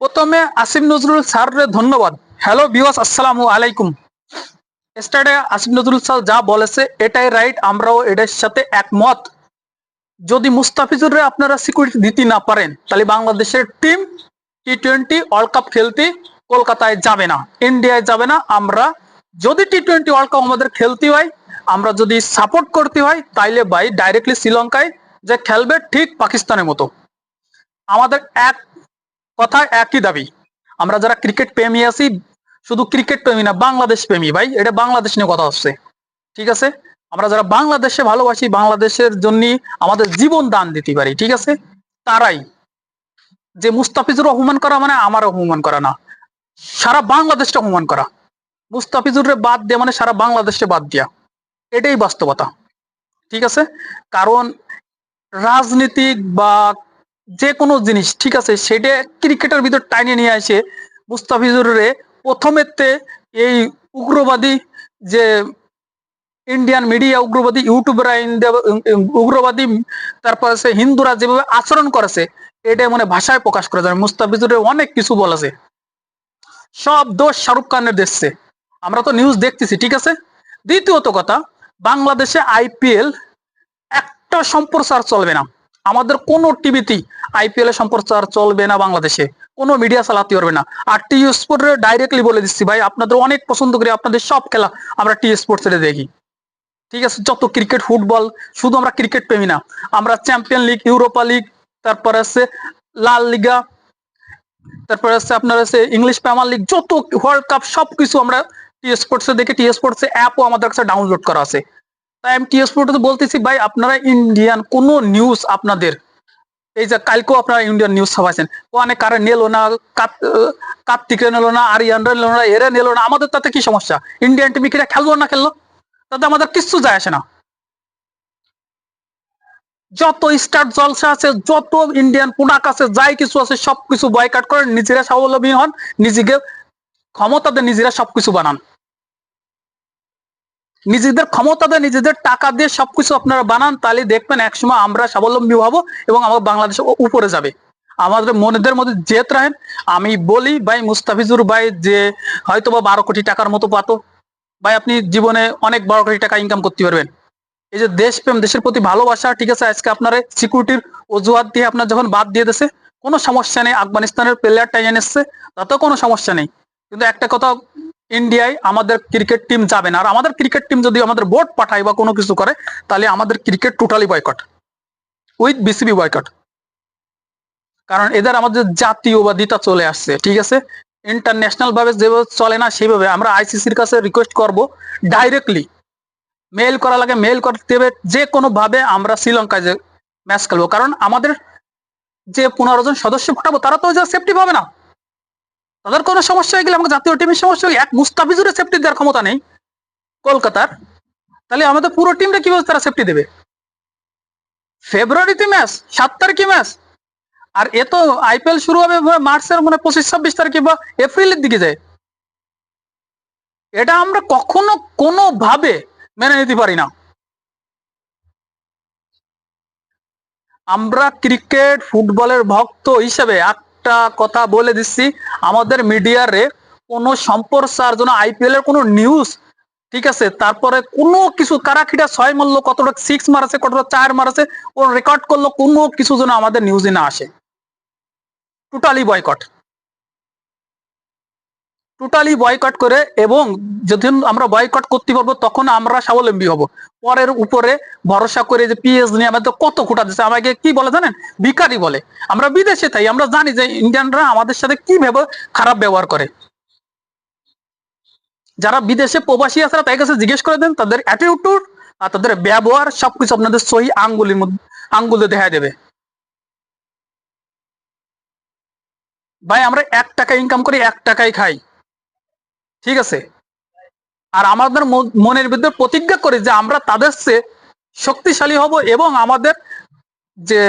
প্রথমে আসিফ নজরুল স্যারের ধন্যবাদ। হ্যালো বিওয়াস আসসালামু আলাইকুম। স্টার্টে আসিফ নজরুল স্যার যা বলেছে, এটাই রাইট আমরাও এটার সাথে একমত। যদি মুস্তাফিজুরে আপনারা সিকিউরিটি দিতে না পারেন, তাহলে বাংলাদেশের team T twenty world cup খেলতে কলকাতায় যাবে না ইন্ডিয়ায় যাবে না। আমরা যদি টি টোয়েন্টি ওয়ার্ল্ড কাপ আমাদের খেলতে হয়, আমরা যদি সাপোর্ট করতে হয়, তাইলে ভাই ডাইরেক্টলি শ্রীলঙ্কায় যে খেলবে ঠিক পাকিস্তানের মতো। আমাদের এক কথা একই দাবি। আমরা যারা ক্রিকেট প্রেমী আছি, শুধু ক্রিকেট প্রেমী না, বাংলাদেশ প্রেমী। ভাই, এটা বাংলাদেশ নিয়ে কথা হচ্ছে। ঠিক আছে? আমরা যারা বাংলাদেশে ভালোবাসি, বাংলাদেশের জন্য আমাদের জীবন দান দিতে পারি, ঠিক আছে? তারাই। যে মুস্তাফিজুর অপমান করা মানে আমার অপমান করা না। সারা বাংলাদেশটা অপমান করা। মুস্তাফিজুর বাদ দেয়া মানে সারা বাংলাদেশে বাদ দেওয়া এটাই বাস্তবতা। ঠিক আছে? কারণ রাজনীতিক বা যে কোনো জিনিস, ঠিক আছে? সেটা ক্রিকেটের ভিতর টাইনে নিয়ে আসে। মুস্তাফিজুরে প্রথমেতে এই উগ্রবাদী যে ইন্ডিয়ান মিডিয়া, উগ্রবাদী ইউটিউবরা উগ্রবাদী, তারপর সে হিন্দুরা যেভাবে আচরণ করেছে, এটা মানে ভাষায় প্রকাশ করা যায়। মুস্তাফিজুরের অনেক কিছু বলেছে। সব দোষ শাহরুখ খানের দেখছে আমরা তো নিউজ দেখতেছি, ঠিক আছে? দ্বিতীয়ত কথা, বাংলাদেশে আইপিএল একটা সম্প্রচার চলবে না। আমাদের কোনো টিভিতেই আইপিএল এর সম্প্রচার চলবে না বাংলাদেশে। কোনো মিডিয়া চালাতে পারবে না। আর টি স্পোর্টে ডাইরেক্টলি বলে দিচ্ছি ভাই, আপনাদের অনেক পছন্দ করি আপনাদের সব খেলা আমরা টি স্পোর্টস এ দেখি। ঠিক আছে? যত ক্রিকেট ফুটবল শুধু আমরা ক্রিকেট প্রেমী না, আমরা চ্যাম্পিয়ন লিগ ইউরোপা লিগ তারপরে আছে লাল লিগা তারপরে আছে আপনার আছে ইংলিশ প্রিমিয়ার লিগ যত ওয়ার্ল্ড কাপ সবকিছু আমরা টি স্পোর্টস দেখে টি স্পোর্টস অ্যাপও আমাদের কাছে ডাউনলোড করা আছে। বলতেছি, ভাই, আপনারা ইন্ডিয়ান কোন নিউজ আপনাদের, এই যে কালকেও আপনারা ইন্ডিয়ান নিউজ ছাপাইছেন না নিলো না, আরিয়ানরা নিলো না, এরা নিলো না, আমাদের তাতে কি সমস্যা? ইন্ডিয়ান টিম কিরা খেললো না খেললো? তাতে আমাদের কিচ্ছু যায় আসে না। যত স্টার জলসা আছে, যত ইন্ডিয়ান পুনাক আছে, যাই কিছু আছে, সবকিছু বয়কাট করে নিজেরা স্বাবলম্বী হন, নিজেকে ক্ষমতাতে নিজেরা সবকিছু বানান। নিজেদের ক্ষমতা দিয়ে, নিজেদের টাকা দিয়ে সবকিছু আপনারা বানান, তাহলে দেখবেন একসময় আমরা স্বাবলম্বী হব এবং আমার বাংলাদেশ উপরে যাবে। আমাদের মনেদের মধ্যে জেত রাখেন, আমি বলি, ভাই মুস্তাফিজুর ভাই যে হয়তো বা বারো কোটি টাকার মতো পাতো, ভাই আপনি জীবনে অনেক বারো কোটি টাকা ইনকাম করতে পারবেন। এই যে দেশপ্রেম দেশের প্রতি ভালোবাসা, ঠিক আছে, আজকে আপনার সিকিউরিটির অজুহাত দিয়ে আপনার যখন বাদ দিয়ে দিয়েছে, কোনো সমস্যা নেই, আফগানিস্তানের প্লেয়ার টাইনে এসছে, তাতেও কোনো সমস্যা নেই। কিন্তু একটা কথা ইন্ডিয়ায় আমাদের ক্রিকেট টিম যাবে না। আর আমাদের ক্রিকেট টিম যদি আমাদের বোর্ড পাঠায় বা কোনো কিছু করে, তাহলে আমাদের cricket totally boycott with BCB boycott কারণ এদের আমাদের জাতীয়বাদিতা চলে আসছে, ঠিক আছে? ইন্টারন্যাশনাল ভাবে যেভাবে চলে না, সেইভাবে আমরা আইসিসির কাছে রিকোয়েস্ট করব ডাইরেক্টলি মেল করা লাগে মেল করতে হবে, যে কোনো ভাবে আমরা শ্রীলঙ্কায় যে ম্যাচ খেলব। কারণ আমাদের যে পনেরো জন সদস্য পাঠাবো, তারা তো সেফটি পাবে না। তাদের কোনো সমস্যা হয়ে গেলে আমাকে জাতীয় টিমের সমস্যা এক মুস্তাফিজুরের সেফটি দেওয়ার ক্ষমতা নেই কলকাতার। তাহলে আমাদের পুরো টিমটা কীভাবে তারা সেফটি দেবে? ফেব্রুয়ারিতে ম্যাচ সাত তারিখে ম্যাচ আর এ তো আইপিএল শুরু হবে মার্চের মানে পঁচিশ, ছাব্বিশ তারিখে বা এপ্রিলের দিকে যায়। এটা আমরা কখনো কোনো ভাবে মেনে নিতে পারি না। আমরা ক্রিকেট, ফুটবলের ভক্ত হিসেবে একটা কথা বলে দিচ্ছি। আমাদের মিডিয়ারে কোনো সম্প্রচার জন্য আইপিএল এর কোনো নিউজ ঠিক আছে? তারপরে কোনো কিছু কারা খিটা ছয় মারলো, কতটা সিক্স মারাছে, কতটা চার মারাছে ও রেকর্ড করল, কোনো কিছু যেন আমাদের নিউজে না আসে। টোটালি বয়কট টোটালি বয়কট করে এবং যখন আমরা বয়কট করতে পারব, তখন আমরা স্বাবলম্বী হব। পরের উপরে ভরসা করে যে পিএস নিয়ে আমাদের কত খোটা দিচ্ছে, আমাকে কি বলে জানেন? ভিকারি বলে। আমরা বিদেশে তাই আমরা জানি যে ইন্ডিয়ানরা আমাদের সাথে কীভাবে খারাপ ব্যবহার করে। যারা বিদেশে প্রবাসী আছে তাই কাছে জিজ্ঞেস করে দেন, তাদের অ্যাটিটিউড আর তাদের ব্যবহার সবকিছু আপনাদের সহি আঙ্গুলির মধ্যে, আঙ্গুলে দেখা দেবে। ভাই, আমরা এক টাকা ইনকাম করি, এক টাকাই খাই। ঠিক আছে? আর আমাদের মনের বিরুদ্ধে প্রতিজ্ঞা করি যে আমরা তাদের চেয়ে শক্তিশালী হব এবং আমাদের যে